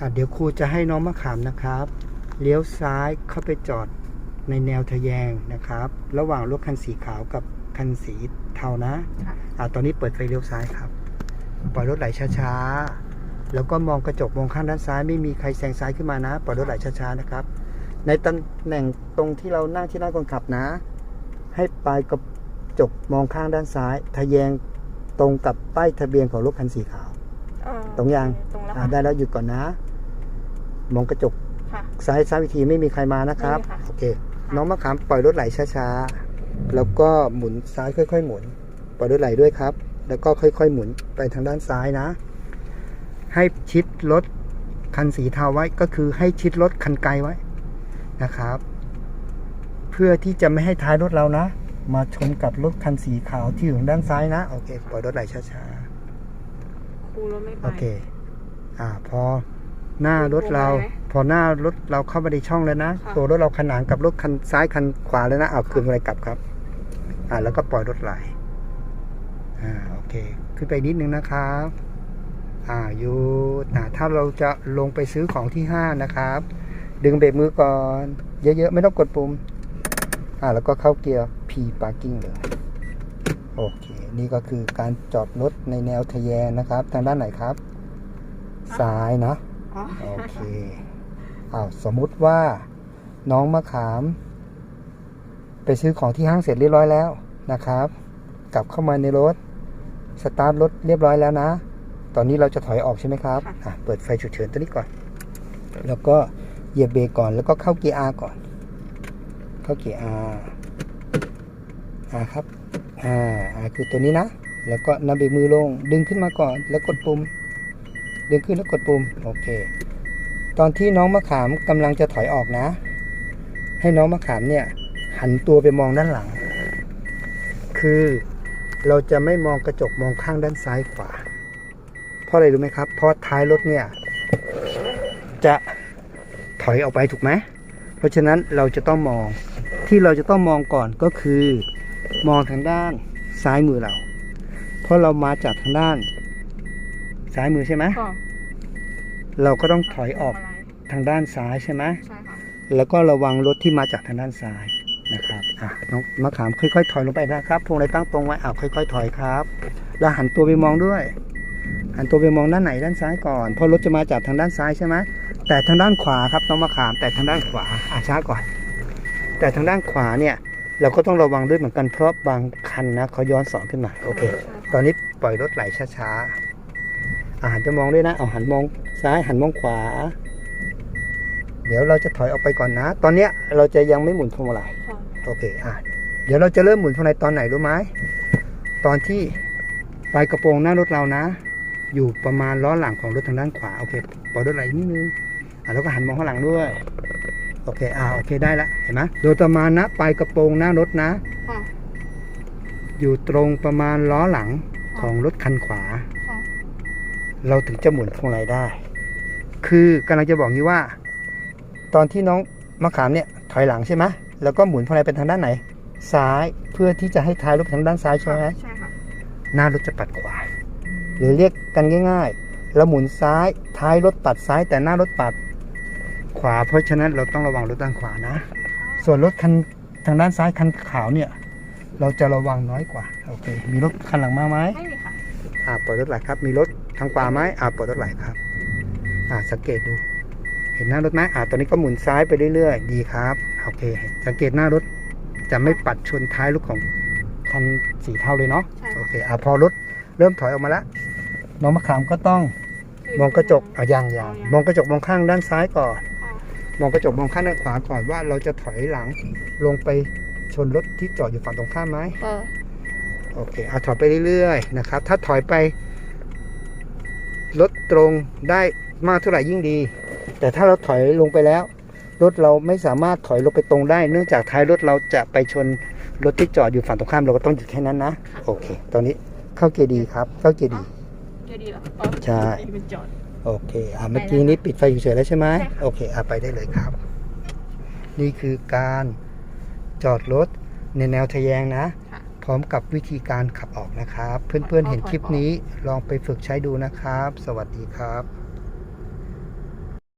อะเดี๋ยวครูจะให้น้องมะขามนะครับ เลี้ยวซ้ายเข้าไปจอดในแนวทะแยงนะครับ ระหว่างรถคันสีขาวกับคันสีเทานะค่ะอะตอนนี้เปิดไฟเลี้ยวซ้ายครับ ปล่อยรถไหลช้าๆ แล้วก็มองกระจกมองข้างด้านซ้ายไม่มีใครแซงซ้ายขึ้นมานะ ปล่อยรถไหลช้าๆนะครับ ในตำแหน่งตรงที่เรานั่งที่นั่งคนขับนะ ให้ปลายกระจกมองข้างด้านซ้าย ทะแยงตรงกับป้ายทะเบียนของรถคันสีขาวเอ่อตรงยังตรงแล้วอะค่ะได้แล้วหยุดก่อนนะ มองกระจกค่ะ ซ้ายซ้ายวิธีไม่มีใครมานะครับ ไม่มีค่ะ โอเค น้องมะขามปล่อยรถไหลช้าๆ แล้วก็หมุนซ้ายค่อย ๆ หมุน ปล่อยรถไหลด้วยครับ แล้วก็ค่อยๆ หมุนไปทางด้านซ้ายนะ ให้ชิดรถคันสีเทาไว้ก็คือให้ชิดรถคันไกลไว้นะครับ เพื่อที่จะไม่ให้ท้ายรถเรานะ มาชนกับรถคันสีขาวที่อยู่ทางด้านซ้ายนะโอเค ปล่อยรถไหลช้าๆ ครูรถไม่ไปโอเค อ่า พอ หน้ารถเราลงไปไหมพอหน้ารถเราเข้ามาในช่องแล้วนะค่ะตัวรถเราขนานกับรถคันซ้ายคันขวาแล้วนะเอาคืนอะไรกลับครับ อ่าแล้วก็ปล่อยรถไหลอ่าโอเค ขึ้นไปนิดนึงนะครับอ่าอยู่อ่าถ้าเราจะลงไปซื้อของที่ห้างนะครับ ดึงเบรกมือก่อน เยอะๆ ไม่ต้องกดปุ่มอ่าแล้วก็เข้าเกียร์ P parking เลยโอเค นี่ก็คือการจอดรถในแนวทะแยงนะครับ ทางด้านไหนครับ ซ้ายเนาะ อ๋อ โอเคอ้าวสมมุติว่าน้องมะขาม ไปซื้อของที่ห้างเสร็จเรียบร้อยแล้วนะครับ กลับเข้ามาในรถ สตาร์ทรถเรียบร้อยแล้วนะ ตอนนี้เราจะถอยออกใช่ไหมครับอะเปิดไฟฉุกเฉินตัวนี้ก่อน แล้วก็เหยียบเบรกก่อน แล้วก็เข้าเกียร์ R ก่อน เข้าเกียร์ R R ครับ อ่า R คือตัวนี้นะ แล้วก็นำเบรกมือลง ดึงขึ้นมาก่อน แล้วกดปุ่ม ดึงขึ้นแล้วกดปุ่มโอเค ตอนที่น้องมะขามกำลังจะถอยออกนะ ให้น้องมะขามเนี่ย หันตัวไปมองด้านหลัง คือเราจะไม่มองกระจกมองข้างด้านซ้ายขวา เพราะอะไรรู้ไหมครับ เพราะท้ายรถเนี่ย จะถอยออกไปถูกไหม เพราะฉะนั้นเราจะต้องมองที่เราจะต้องมองก่อนก็คือ มองทางด้านซ้ายมือเรา เพราะเรามาจากทางด้าน ซ้ายมือใช่ไหมก็เราก็ต้องถอยออกะไรทางด้านซ้ายใช่ไหมใช่ค่ะแล้วก็ระวังรถที่มาจากทางด้านซ้ายนะครับอะน้องมะขามค่อยๆถอยลงไปนะครับพวงไรตั้งตรงไว้อะค่อยๆถอยครับ แล้วหันตัวไปมองด้วย หันตัวไปมองด้านไหนด้านซ้ายก่อนเพราะรถจะมาจากทางด้านซ้ายใช่ไหมแต่ทางด้านขวาครับน้องมะขามแต่ทางด้านขวาอะช้าก่อน แต่ทางด้านขวาเนี่ยเราก็ต้องระวังด้วยเหมือนกันเพราะบางคันนะเขาย้อนสอนขึ้นมาโอเค ตอนนี้ปล่อยรถไหลช้าๆอา หันไปมองด้วยนะ เอาหันมองซ้ายหันมองขวา เดี๋ยวเราจะถอยออกไปก่อนนะ ตอนเนี้ยเราจะยังไม่หมุนพวงมาลัยค่ะ โอเคอะเดี๋ยวเราจะเริ่มหมุนพวงมาลัยตอนไหนรู้ไหมตอนที่ปลายกระโปรงหน้ารถเรานะ อยู่ประมาณล้อหลังของรถทางด้านขวาโอเคปล่อยรถไหลนิดนึงอะแล้วก็หันมองข้างหลังด้วย โอเคอ่าโอเคได้ละเห็นไหมโดยประมาณนะปลายกระโปรงหน้ารถนะ ค่ะ อยู่ตรงประมาณล้อหลังของรถคันขวาค่ะ เราถึงจะหมุนพวงมาลัยได้ คือกำลังจะบอกงี้ว่า ตอนที่น้องมะขามเนี่ยถอยหลังใช่ไหมแล้วก็หมุนพวงมาลัยเป็นทางด้านไหน ซ้ายเพื่อที่จะให้ท้ายรถไปทางด้านซ้ายใช่ไหมใช่ค่ะหน้ารถจะปัดขวาหรือเรียกกันง่ายๆเราหมุนซ้ายท้ายรถปัดซ้ายแต่หน้ารถปัดขวา เพราะฉะนั้นเราต้องระวังรถด้านขวานะ ส่วนรถคันทางด้านซ้ายคันขาวเนี่ย เราจะระวังน้อยกว่า โอเค มีรถคันหลังมาไหมไม่มีค่ะ อ่าปล่อยรถไหลครับ มีรถ ทางขวาไหมอ่าปล่อยรถไหลครับ อ่าสังเกตดู เห็นหน้ารถไหมอ่าตอนนี้ก็หมุนซ้ายไปเรื่อยๆ ดีครับ โอเค สังเกตหน้ารถจะไม่ปัดชนท้ายรถของคันสีเทาเลยเนาะใช่ค่ะโอเค อ่าพอรถเริ่มถอยออกมาแล้วน้องมะขามก็ต้องมองกระจกอะยังยังมองกระจกมองข้างด้านซ้ายก่อนค่ะมองกระจกมองข้างด้านขวาก่อนว่าเราจะถอยหลังลงไปชนรถที่จอดอยู่ฝั่งตรงข้ามไหมเออโอเคเอาถอยไปเรื่อยๆนะครับ ถ้าถอยไป รถตรงได้มากเท่าไหร่ยิ่งดี แต่ถ้าเราถอยลงไปแล้ว รถเราไม่สามารถถอยลงไปตรงได้ เนื่องจากท้ายรถเราจะไปชนรถที่จอดอยู่ฝั่งตรงข้ามเราก็ต้องหยุดแค่นั้นนะโอเค ตอนนี้เข้าเกียร์ดีครับ เข้าเกียร์ดีเกียร์ดีเหรออ๋อใช่เกียร์ดีเป็นจอดโอเคอ่าเมื่อกี้นี้ปิดไฟอยู่เฉยๆแล้วใช่ไหมใช่ค่ะโอเคอ่าไปได้เลยครับ นี่คือการจอดรถในแนวทะแยงนะค่ะพ ร้อมกับวิธีการขับออกนะครับ เพื่อนๆเห็นคลิปนี้ลองไปฝึกใช้ดูนะครับ สวัสดีครับ